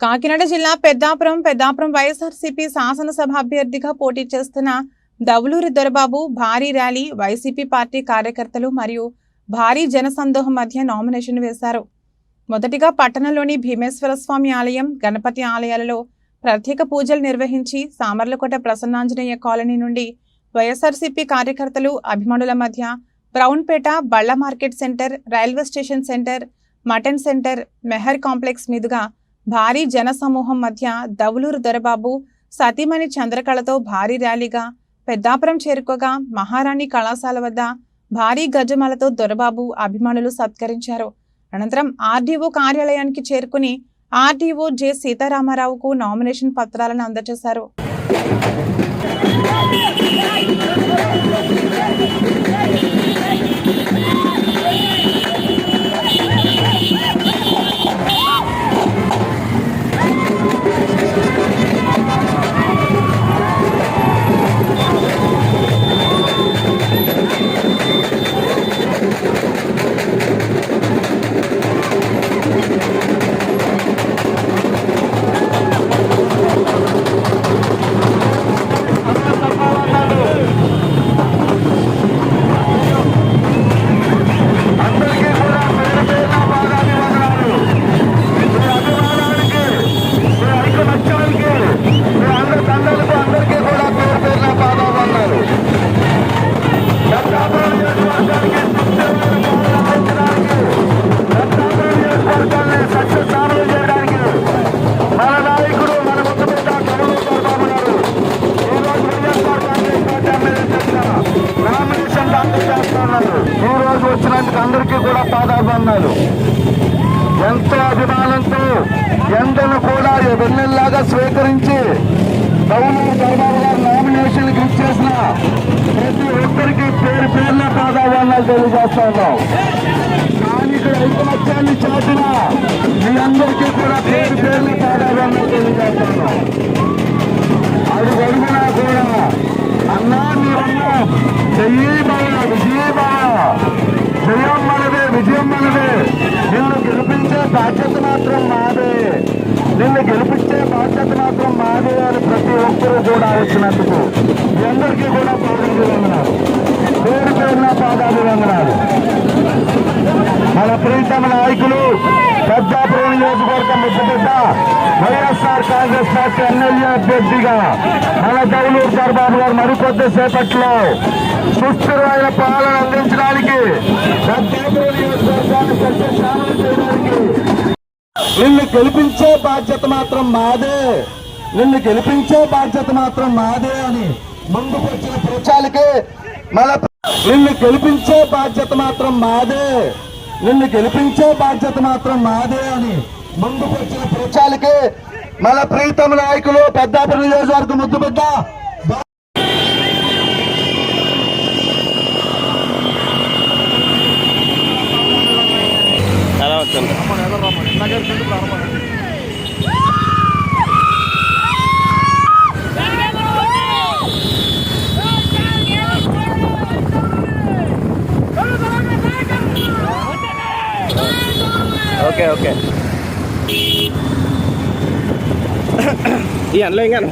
కాకినాడ జిల్లా పెద్దాపురం పెద్దాపురం వైఎస్ఆర్సీపీ శాసనసభ అభ్యర్థిగా పోటీ చేస్తున్న దవులూరి దొరబాబు భారీ ర్యాలీ వైసీపీ పార్టీ కార్యకర్తలు మరియు భారీ జనసందోహం మధ్య నామినేషన్ వేశారు. మొదటిగా పట్టణంలోని భీమేశ్వర స్వామి ఆలయం గణపతి ఆలయాలలో ప్రత్యేక పూజలు నిర్వహించి సామర్లకోట ప్రసన్నాంజనేయ కాలనీ నుండి వైఎస్ఆర్సీపీ కార్యకర్తలు అభిమానుల మధ్య బ్రౌన్పేట బళ్ళ market centre railway station centre mutton centre Meher complex మీదుగా భారీ జనసమూహం మధ్య దవులూరు దొరబాబు సతీమణి చంద్రకళతో భారీ ర్యాలీగా పెద్దాపురం చేరుకోగా మహారాణి కళాశాల వద్ద భారీ గజమాలతో దొరబాబు అభిమానులు సత్కరించారు. అనంతరం ఆర్డీఓ కార్యాలయానికి చేరుకుని ఆర్డీఓ జె సీతారామారావుకు నామినేషన్ పత్రాలను అందజేశారు. వచ్చినందుకు అందరికీ కూడా పాదాభివందనాలు. ఎంతో అభిమానంతో ఎండను కూడా వెన్నెల్లాగా స్వీకరించి గవర్నర్ చంద్రబాబు గారు నామినేషన్ ఇచ్చేసిన ప్రతి ఒక్కరికి పేరు పేర్ల పాదాభివందనాలు తెలియజేస్తా ఉన్నాం. కానీ ఇక్కడ ఐకమత్యాన్ని చాటిన మీ అందరికీ కూడా పేరు పేర్ల పాదాభివందనాలు తెలియజేస్తా ఉన్నాం. అడుగు అడుగునా కూడా అన్నా మీరు చెయ్యి బాగా విజయ బాగా జయం మనదే విజయం మనదే. నిన్ను గెలిపించే బాధ్యత మాత్రం మాదే. నిన్ను గెలిపించే బాధ్యత మాత్రం మాదే అని ప్రతి ఒక్కరూ కూడా వచ్చినందుకు అందరికీ కూడా పాదాలు వందనాలు పేరు పేరున పాదాలు వందనాలు మన ప్రీతమ నాయకులు పెద్దాపురం నియోజకవర్గం పెద్ద వైఎస్ఆర్ కాంగ్రెస్ పార్టీ ఎమ్మెల్యే అభ్యర్థిగా మన దౌలూరు దర్బాబు గారు మరికొద్ది సేపట్లో సుస్థిరమైన పాలన అందించడానికి నిన్ను గెలిపించే బాధ్యత మాత్రం మాదే. నిన్ను గెలిపించే బాధ్యత మాత్రం మాదే అని ముందుకు వచ్చిన ప్రచాలకే మన నిన్ను గెలిపించే బాధ్యత మాత్రం మాదే. నిన్ను గెలిపించే బాధ్యత మాత్రం మాదే అని ముందుకు వచ్చిన ప్రచాలకే మన ప్రీతమ నాయకులు పెద్దాపురం నియోజకవర్గం ముద్దు పెద్ద. Okay okay. เอียนเลยงั้น